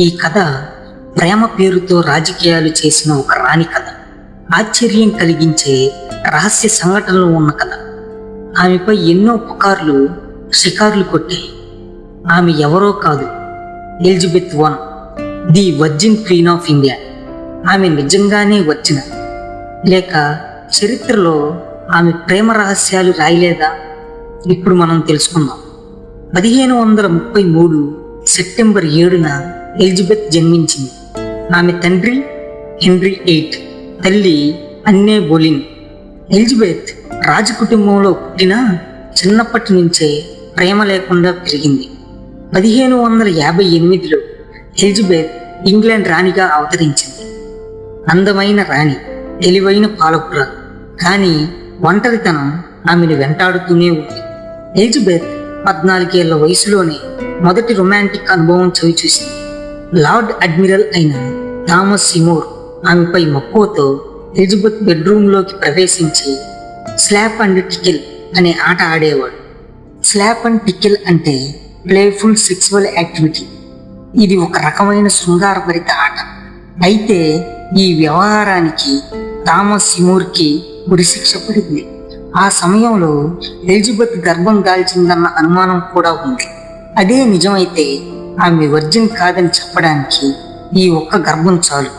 ఈ కథ ప్రేమ పేరుతో రాజకీయాలు చేసిన ఒక రాణి కథ. ఆశ్చర్యం కలిగించే రహస్య సంఘటనలు ఉన్న కథ. ఆమెపై ఎన్నో పుకార్లు షికార్లు కొట్టాయి. ఆమె ఎవరో కాదు Elizabeth one the virgin queen of India. ఆమె నిజంగానే వచ్చిన. లేక చరిత్రలో ఆమె ప్రేమ రహస్యాలు రాయలేదా? ఇప్పుడు మనం తెలుసుకుందాం. పదిహేను వందల ముప్పై మూడు సెప్టెంబర్ ఏడున ఎలిజబెత్ జన్మించింది. ఆమె తండ్రి హెన్రీ ఎయిట్ తల్లి అన్నే బోలిన్. ఎలిజబెత్ రాజకుటుంబంలో పుట్టిన చిన్నప్పటి నుంచే ప్రేమ లేకుండా పెరిగింది. పదిహేను వందల యాభై ఎనిమిదిలో ఎలిజబెత్ ఇంగ్లాండ్ రాణిగా అవతరించింది. అందమైన రాణి తెలివైన పాలకుర కానీ ఒంటరితనం ఆమెను వెంటాడుతూనే ఉంది. ఎలిజబెత్ పద్నాలుగేళ్ళ వయసులోనే మొదటి రొమాంటిక్ అనుభవం చవిచూసింది. లార్డ్ అడ్మిరల్ అయిన థామస్ సిమోర్ ఆమెపై మక్కువతో ఎలిజబెత్ బెడ్రూమ్లోకి ప్రవేశించి స్లాప్ అండ్ టికిల్ అనే ఆట ఆడేవాడు. స్లాప్ అండ్ టికిల్ అంటే ప్లేఫుల్ సెక్సువల్ యాక్టివిటీ. ఇది ఒక రకమైన శృంగారభరిత ఆట. అయితే ఈ వ్యవహారానికి థామస్ సిమోర్కి ఉరిశిక్ష పడింది. ఆ సమయంలో ఎలిజబెత్ గర్భం దాల్చిందన్న అనుమానం కూడా ఉంది. అదే నిజమైతే ఆమె వర్జిన్ కాదని చెప్పడానికి ఈ ఒక్క గర్భం చాలు.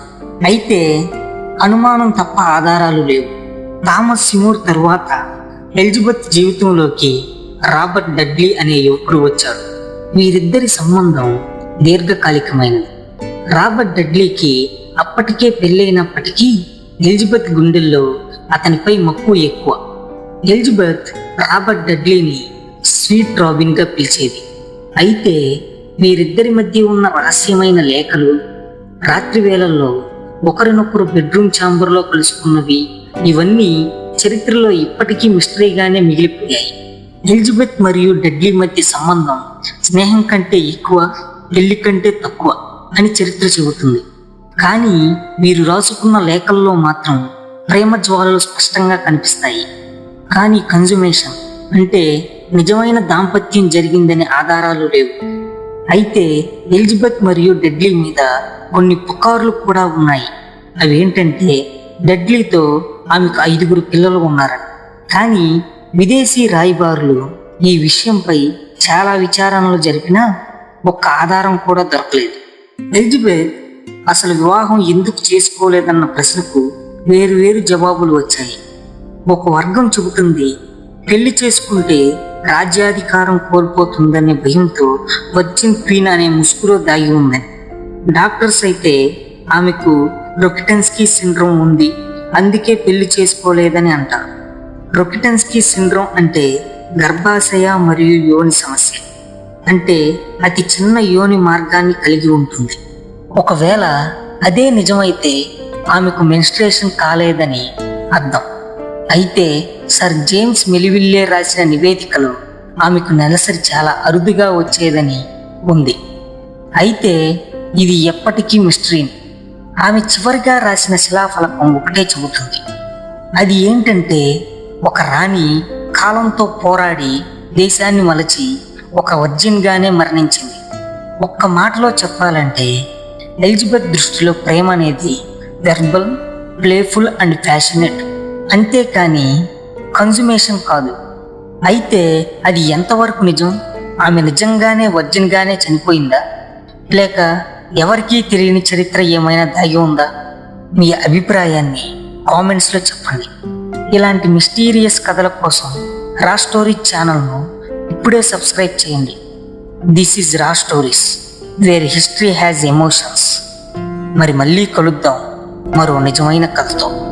అయితే అనుమానం తప్ప ఆధారాలు లేవు. థామస్ సిమూర్ తరువాత ఎలిజబెత్ జీవితంలోకి రాబర్ట్ డడ్లీ అనే యువకుడు వచ్చాడు. వీరిద్దరి సంబంధం దీర్ఘకాలికమైనది. రాబర్ట్ డడ్లీకి అప్పటికే పెళ్ళైనప్పటికీ ఎలిజబెత్ గుండెల్లో అతనిపై మక్కువ ఎక్కువ. ఎలిజబెత్ రాబర్ట్ డడ్లీని స్వీట్ రాబిన్గా పిలిచేది. అయితే వీరిద్దరి మధ్య ఉన్న రహస్యమైన లేఖలు రాత్రి వేళల్లో ఒకరినొకరు బెడ్రూమ్ ఛాంబర్లో కలుసుకున్నవి ఇవన్నీ చరిత్రలో ఇప్పటికీ మిస్టరీగానే మిగిలిపోయాయి. ఎలిజబెత్ మరియు డడ్లీ మధ్య సంబంధం స్నేహం కంటే ఎక్కువ పెళ్ళి కంటే తక్కువ అని చరిత్ర చెబుతుంది. కానీ వీరు రాసుకున్న లేఖల్లో మాత్రం ప్రేమ జ్వాలలు స్పష్టంగా కనిపిస్తాయి. కానీ కన్జుమేషన్ అంటే నిజమైన దాంపత్యం జరిగిందనే ఆధారాలు లేవు. అయితే ఎలిజబెత్ మరియు డెడ్లీ మీద కొన్ని పుకార్లు కూడా ఉన్నాయి. అవి ఏంటంటే డెడ్లీతో ఆమెకు ఐదుగురు పిల్లలు ఉన్నారని కానీ విదేశీ రాయబారులు ఈ విషయంపై చాలా విచారణలు జరిపినా ఒక్క ఆధారం కూడా దొరకలేదు. ఎలిజబెత్ అసలు వివాహం ఎందుకు చేసుకోలేదన్న ప్రశ్నకు వేరు వేరు జవాబులు వచ్చాయి. ఒక వర్గం చెబుతుంది పెళ్ళి చేసుకుంటే రాజ్యాధికారం కోల్పోతుందనే భయంతో వర్జిన్ క్వీన్ అనే ముసుగులో దాగి ఉందని డాక్టర్స్ అయితే ఆమెకు రొకిటెన్స్కీ సిండ్రోమ్ ఉంది అందుకే పెళ్ళి చేసుకోలేదని అంటారు. రొకిటెన్స్కీ సిండ్రోమ్ అంటే గర్భాశయ మరియు యోని సమస్య. అంటే అతి చిన్న యోని మార్గాన్ని కలిగి ఉంటుంది. ఒకవేళ అదే నిజమైతే ఆమెకు మెన్స్ట్రేషన్ కాలేదని అర్థం. అయితే సర్ జేమ్స్ మెలివిల్లే రాసిన నివేదికలో ఆమెకు నెలసరి చాలా అరుదుగా వచ్చేదని ఉంది. అయితే ఇది ఎప్పటికీ మిస్టరీ. ఆమె చివరిగా రాసిన శిలాఫలకం ఒకటే చెబుతుంది. అది ఏంటంటే ఒక రాణి కాలంతో పోరాడి దేశాన్ని మలచి ఒక వర్జిన్గానే మరణించింది. ఒక్క మాటలో చెప్పాలంటే ఎలిజబెత్ దృష్టిలో ప్రేమ అనేది వెర్బల్ ప్లేఫుల్ అండ్ ప్యాషనెట్. అంతేకాని కన్జుమేషన్ కాదు. అయితే అది ఎంతవరకు నిజం? ఆమె నిజంగానే వర్జిన్గానే చనిపోయిందా? లేక ఎవరికీ తెలియని చరిత్ర ఏమైనా దాగి ఉందా? మీ అభిప్రాయాన్ని కామెంట్స్లో చెప్పండి. ఇలాంటి మిస్టీరియస్ కథల కోసం రా స్టోరీస్ ఛానల్ను ఇప్పుడే సబ్స్క్రైబ్ చేయండి. This is raw stories where history has emotions. మరి మళ్ళీ కలుద్దాం మరో నిజమైన కథతో.